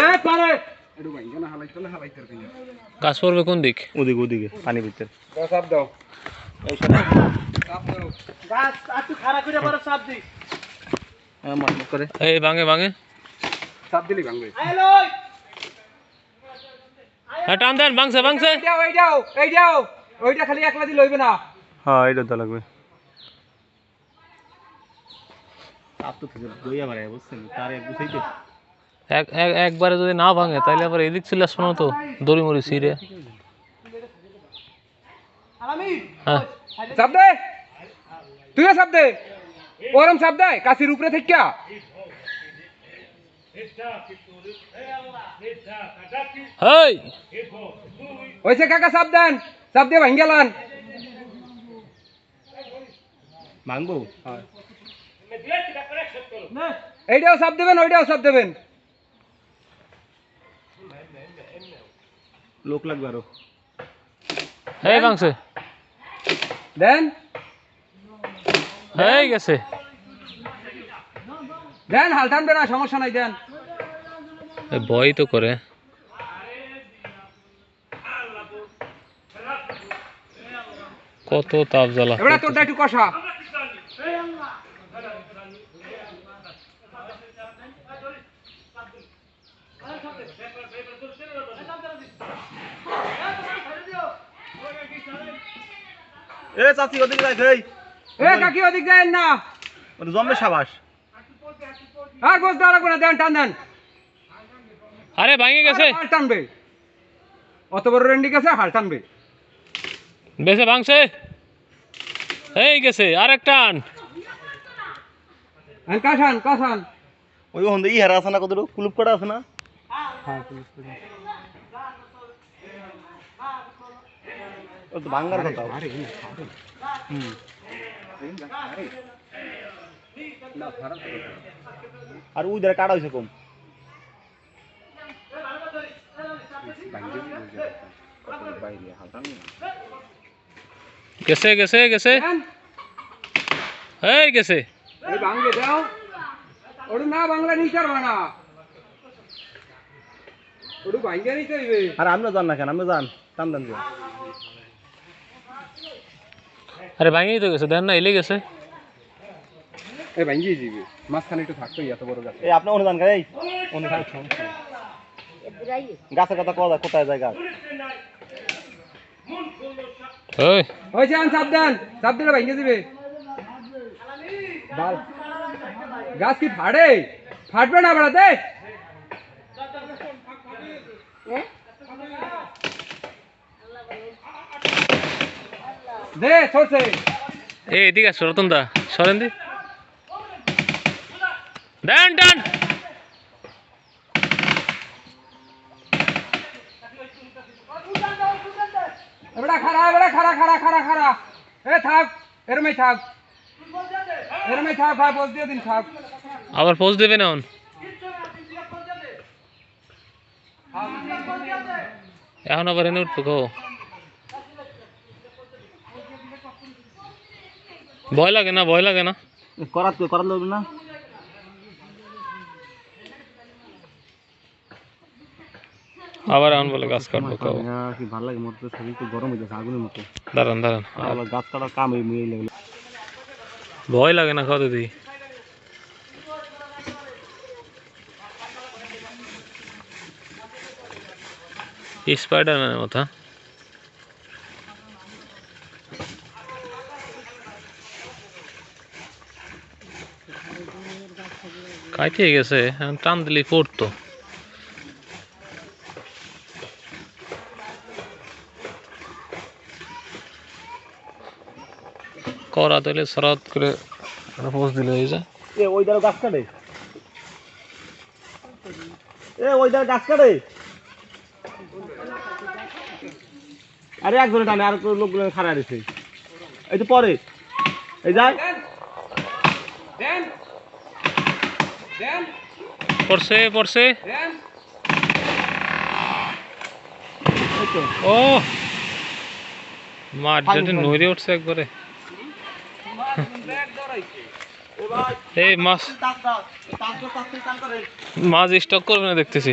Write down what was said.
এ পারে একটু ভাঙ্গে না হালাইতে না হালাইতে আর কি গাছ পড়বে কোন দিক ওদিকে ওদিকে পানি ভিতরে দাও চাপ দাও এই শোনো চাপ দাও গাছ একটু খারাপ করে পরে চাপ দিই হ্যাঁ মাছ করে এই ভাঙে ভাঙে চাপ দিলি ভাঙবে হ্যালো হ্যাঁ টান দেন ভাঙছে ভাঙছে এইটাও এইটাও এইটাও ওইটা খালি একলা দিলে হইবে না হ্যাঁ এটা তো লাগবে এক গুছাইতে এক এক- একবারে যদি না ভাঙে তাহলে আবার এদিক চলে আসব না তো দড়ি মরি সিরে আলামিন হ্যাঁ চাপ দে তুইও চাপ দে ওরম চাপ দে কাশির উপরে থেকে হেই হইছে কাকা চাপ দেন চাপ দিয়ে ভাঙ্গে লান ভাঙবো এইটাও চাপ দেবেন ওইটাও চাপ দেবেন। লোক লাগবে আরও। এই ভাঙছে দেন। এই গেছে। দেন হাল টানবে না সমস্যা নাই দেন। ভয় তো করে। কত তাপ জ্বালা এবারে তোরটা একটু কষা। এ চাচি ওদিকে যাই এই এ কাকি ওদিক দেন না। ওটা জম্বে সাবাস। আর বলতে না দেন টান দেন। আরে ভাঙে গেছে। হাল টানবে। অত বড় রেন্ডি গেছে হাল টানবে। বেছে ভাঙছে। এই গেছে আর একটা আন হ্যাঁ, কাসান কাসান। ওই হন্দে ই হেরা আছে না কত কুলুপ করা আছে না? ও তো ভাঙ্গার কথা। হুম। আর ওই ধারে কাটা হয়েছে কম। গেছে গেছে গেছে। এই গেছে। এই ভাঙ্গে দাও। ওটা না বাংলা নিতে পারবে না। ওটা ভাঙ্গে নিতে হইবে আর আমরা জান না কেন? আমরা জান টান টান দিয়ে। আরে ভাঙেই তো গেছে দেন না এলে গেছে। এই ভাঙ্গিয়ে যাবে মাঝখানে একটু থাকতো এত বড় গাছ। এই আপনি অনুদান গাই অনুদান। গাছের কথা কোথায় কোথায় যায় গাছ? ওই। ওই যে আন চাপ দেন চাপ দিলে ভাঙ্গে দিবে। বাল। গাছ কি ফাড়ে ফাটবে না বেড়াতে? দে সরছে এই এদিকে আসো রতন দা। সরেন দি। ডান ডান। এবারে খারা এবারে খারা খারা খারা খারা এ থাক এরমেই থাক। দিয়ে দিন আবার পোজ দেবে না এখন? এখন আবার এনে উঠবো কো ভয় লাগে না ভয় লাগে না? করাত করাত লাগবে না? আবার এখন বলে গাছ কাটবো হ্যাঁ, কি ভালো লাগে মতো শরীর তো গরম হয়ে যাচ্ছে আগুনের মতো। দাঁড়ান দাঁড়ান। গাছ কাটার কাম এই মুয়ে লাগল ভয় লাগে না কত দিই স্পাইডারম্যানের মতো হ্যাঁ? কাইতে গেছে এখন টান দিলেই পড়তো করা দিলে সরাত করে পোস্ট দিলে হয়ে যায় এ ওই দ্বারা গাছ কাটে। এ ওই দ্বারা গাছ কাটে। আরে একজনে টানে আর লোকগুলো খাড়া দিছে। এই তো পরে। এই দেন পড়ছে পড়ছে। এই ও মাঠ যেটা নইরে উঠছে একবারে ব্যাগ ধরাইছে এ ভাই এই মাছ মাছ স্টক করবে না দেখতেছি।